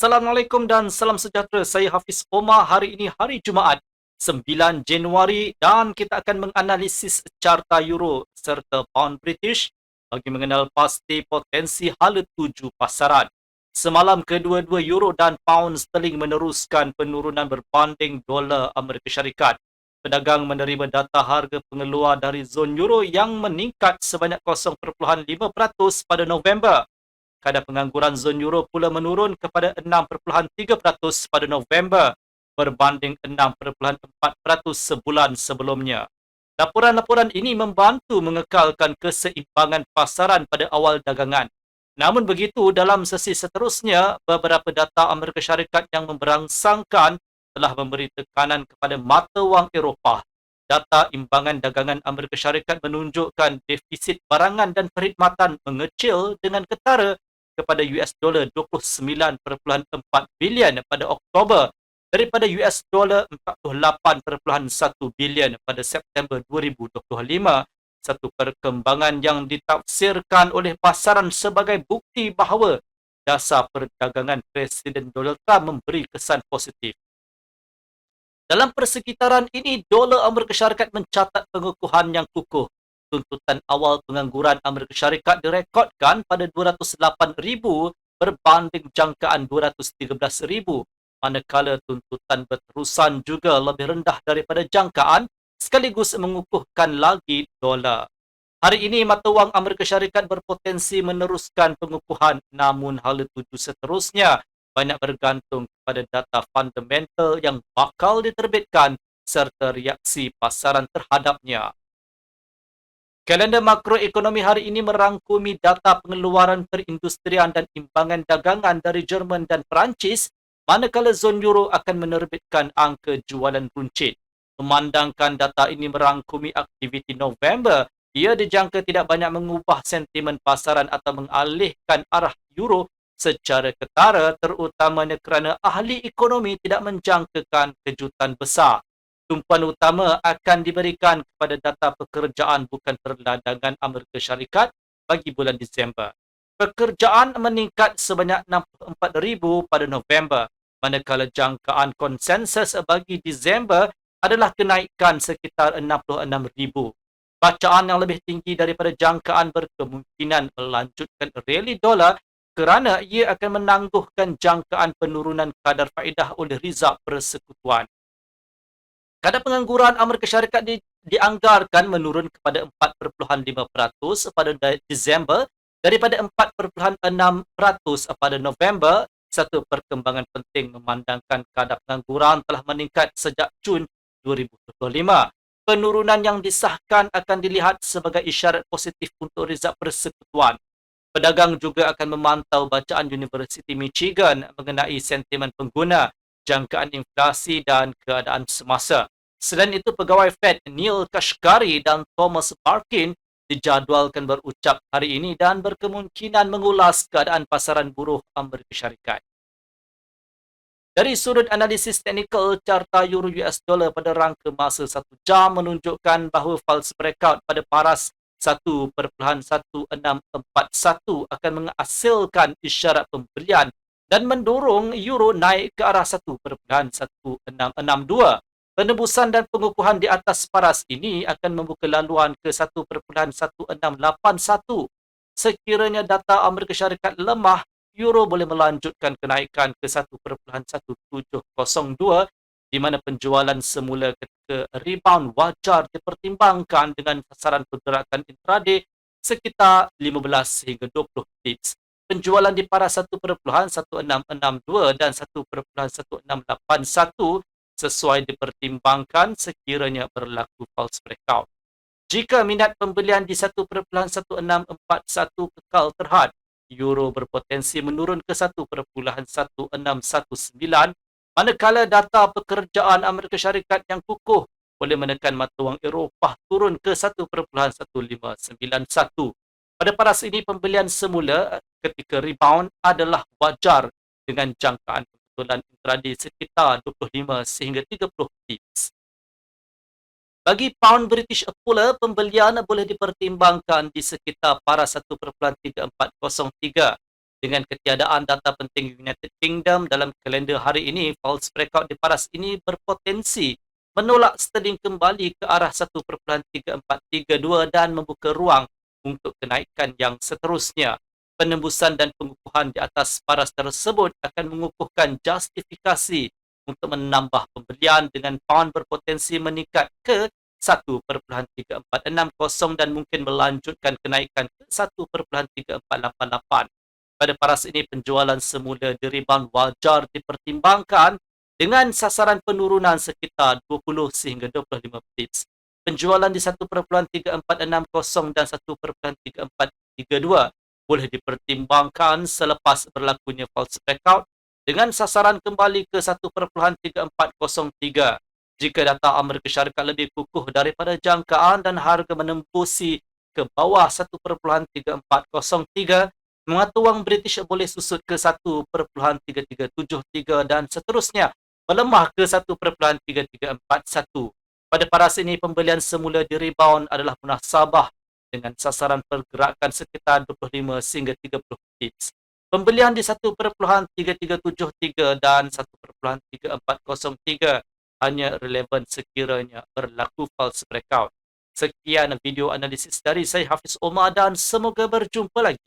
Assalamualaikum dan salam sejahtera. Saya Hafiz Omar. Hari ini hari Jumaat 9 Januari dan kita akan menganalisis carta euro serta pound British bagi mengenal pasti potensi hala tuju pasaran. Semalam kedua-dua euro dan pound sterling meneruskan penurunan berbanding dolar Amerika Syarikat. Pedagang menerima data harga pengeluar dari zon euro yang meningkat sebanyak 0.5% pada November kadar pengangguran zon euro pula menurun kepada 6.3% pada November berbanding 6.4% sebulan sebelumnya. Laporan-laporan ini membantu mengekalkan keseimbangan pasaran pada awal dagangan. Namun begitu, dalam sesi seterusnya, beberapa data Amerika Syarikat yang memberangsangkan telah memberi tekanan kepada mata wang Eropah. Data imbangan dagangan Amerika Syarikat menunjukkan defisit barangan dan perkhidmatan mengecil dengan ketara kepada US dollar 29.4 bilion pada Oktober daripada US dollar 48.1 bilion pada September 2025 satu perkembangan yang ditafsirkan oleh pasaran sebagai bukti bahawa dasar perdagangan Presiden Donald Trump memberi kesan positif. Dalam persekitaran ini, dolar Amerika Syarikat mencatat pengukuhan yang kukuh tuntutan awal pengangguran Amerika Syarikat direkodkan pada 208,000 berbanding jangkaan 213,000 manakala tuntutan berterusan juga lebih rendah daripada jangkaan sekaligus mengukuhkan lagi dolar. Hari ini mata wang Amerika Syarikat berpotensi meneruskan pengukuhan namun hal tuju seterusnya banyak bergantung kepada data fundamental yang bakal diterbitkan serta reaksi pasaran terhadapnya. Kalender makroekonomi hari ini merangkumi data pengeluaran perindustrian dan imbangan dagangan dari Jerman dan Perancis manakala zon euro akan menerbitkan angka jualan runcit. Memandangkan data ini merangkumi aktiviti November, ia dijangka tidak banyak mengubah sentimen pasaran atau mengalihkan arah euro secara ketara terutamanya kerana ahli ekonomi tidak menjangkakan kejutan besar tumpuan utama akan diberikan kepada data pekerjaan bukan perdagangan Amerika Syarikat bagi bulan Disember. Pekerjaan meningkat sebanyak 64,000 pada November, manakala jangkaan konsensus bagi Disember adalah kenaikan sekitar 66,000. Bacaan yang lebih tinggi daripada jangkaan berkemungkinan melanjutkan rally dolar kerana ia akan menangguhkan jangkaan penurunan kadar faedah oleh Rizal Persekutuan. Kadar pengangguran Amerika Syarikat di, dianggarkan menurun kepada 4.5% pada Disember daripada 4.6% pada November. Satu perkembangan penting memandangkan kadar pengangguran telah meningkat sejak Jun 2025. Penurunan yang disahkan akan dilihat sebagai isyarat positif untuk rizab persekutuan. Pedagang juga akan memantau bacaan University Michigan mengenai sentimen pengguna jangkaan inflasi dan keadaan semasa. Selain itu, pegawai Fed Neil Kashkari dan Thomas Parkin dijadualkan berucap hari ini dan berkemungkinan mengulas keadaan pasaran buruh Amerika Syarikat. Dari sudut analisis teknikal, carta euro US dollar pada rangka masa satu jam menunjukkan bahawa false breakout pada paras 1.1641 akan menghasilkan isyarat pembelian dan mendorong euro naik ke arah 1.1662. Penebusan dan pengukuhan di atas paras ini akan membuka laluan ke 1.1681. Sekiranya data Amerika Syarikat lemah, euro boleh melanjutkan kenaikan ke 1.1702 di mana penjualan semula ketika rebound wajar dipertimbangkan dengan sasaran pergerakan intraday sekitar 15 hingga 20 tips penjualan di paras 1.1662 dan 1.1681 sesuai dipertimbangkan sekiranya berlaku false breakout. Jika minat pembelian di 1.1641 kekal terhad, euro berpotensi menurun ke 1.1619 manakala data pekerjaan Amerika Syarikat yang kukuh boleh menekan mata wang Eropah turun ke 1.1591. Pada paras ini, pembelian semula ketika rebound adalah wajar dengan jangkaan kebetulan intraday sekitar 25 sehingga 30 pips. Bagi pound British pula, pembelian boleh dipertimbangkan di sekitar paras 1.3403 Dengan ketiadaan data penting United Kingdom dalam kalender hari ini, false breakout di paras ini berpotensi menolak sterling kembali ke arah 1.3432 dan membuka ruang untuk kenaikan yang seterusnya. Penembusan dan pengukuhan di atas paras tersebut akan mengukuhkan justifikasi untuk menambah pembelian dengan pound berpotensi meningkat ke 1.3460 dan mungkin melanjutkan kenaikan ke 1.3488. Pada paras ini penjualan semula di rebound wajar dipertimbangkan dengan sasaran penurunan sekitar 20 sehingga 25 pips. Penjualan di 1.3460 dan 1.3432 boleh dipertimbangkan selepas berlakunya false breakout dengan sasaran kembali ke 1.3403 jika data Amerika Syarikat lebih kukuh daripada jangkaan dan harga menembusi ke bawah 1.3403 mengata wang British boleh susut ke 1.3373 dan seterusnya melemah ke 1.3341 pada paras ini, pembelian semula di rebound adalah munasabah dengan sasaran pergerakan sekitar 25 sehingga 30 pips. Pembelian di 1.3373 dan 1.3403 hanya relevan sekiranya berlaku false breakout. Sekian video analisis dari saya Hafiz Omar dan semoga berjumpa lagi.